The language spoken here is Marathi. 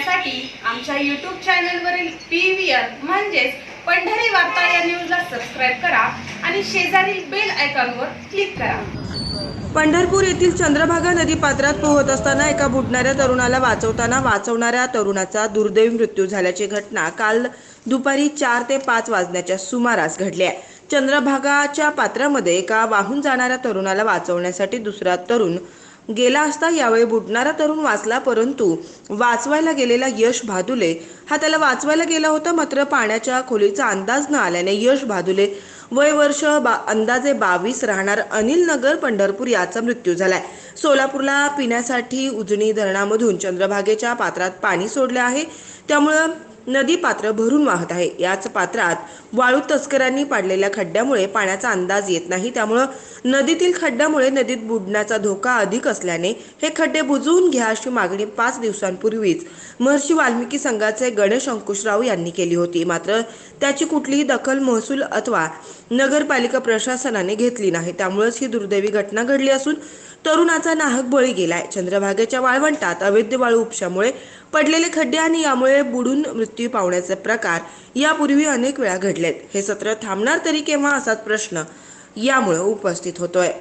पाहण्यासाठी आमच्या यूट्यूब चॅनलवरील पी व्ही आर म्हणजेच पंढरी वार्ता या न्यूजला सबस्क्राईब करा आणि शेजारील बेल आयकॉनवर क्लिक करा. पंढरपूर येथील चंद्रभागा नदी पात्रात पोहत असताना एका बुडणाऱ्या तरुणाला वाचवताना वाचवणाऱ्या तरुणाचा दुर्दैवी मृत्यू झाल्याची घटना काल दुपारी चार ते पाच वाजण्याच्या सुमारास घडली आहे. चंद्रभागाच्या पात्रामध्ये एका वाहून जाणाऱ्या तरुणाला वाचवण्यासाठी दुसरा तरुण गेला असता यावेळी बुडणारा तरुण वाचला परंतु वाचवायला गेलेला यश भादुले हा त्याला वाचवायला गेला होता मात्र पाण्याच्या खोलीचा अंदाज न आल्याने यश भादुले वय वर्ष बा अंदाजे बावीस राहणार अनिल नगर पंढरपूर याचा मृत्यू झालाय. सोलापूरला पिण्यासाठी उजनी धरणामधून चंद्रभागेच्या पात्रात पाणी सोडले आहे. त्यामुळं नदी पात्र भरून वाहत आहे. याच पात्रात वाळू तस्करांनी पाडलेल्या खड्ड्यामुळे पाण्याचा अंदाज येत नाही. त्यामुळं नदीतील खड्ड्यामुळे नदीत बुडण्याचा धोका अधिक असल्याने हे खड्डे बुजवून घ्या अशी मागणी पाच दिवसांपूर्वीच महर्षी वाल्मिकी संघाचे गणेश अंकुशराव यांनी केली होती. मात्र त्याची कुठलीही दखल महसूल अथवा नगरपालिका प्रशासनाने घेतली नाही. त्यामुळेच ही दुर्दैवी घटना घडली असून तरुणाचा नाहक बळी गेलाय. चंद्रभागेच्या वाळवंटात अवैध वाळू उपशामुळे पडलेले खड्डे आणि यामुळे बुडून मृत्यू पावण्याचे प्रकार यापूर्वी अनेक वेळा घडलेत. हे सत्र थांबणार तरी केव्हा असाच प्रश्न यामुळे उपस्थित होतोय.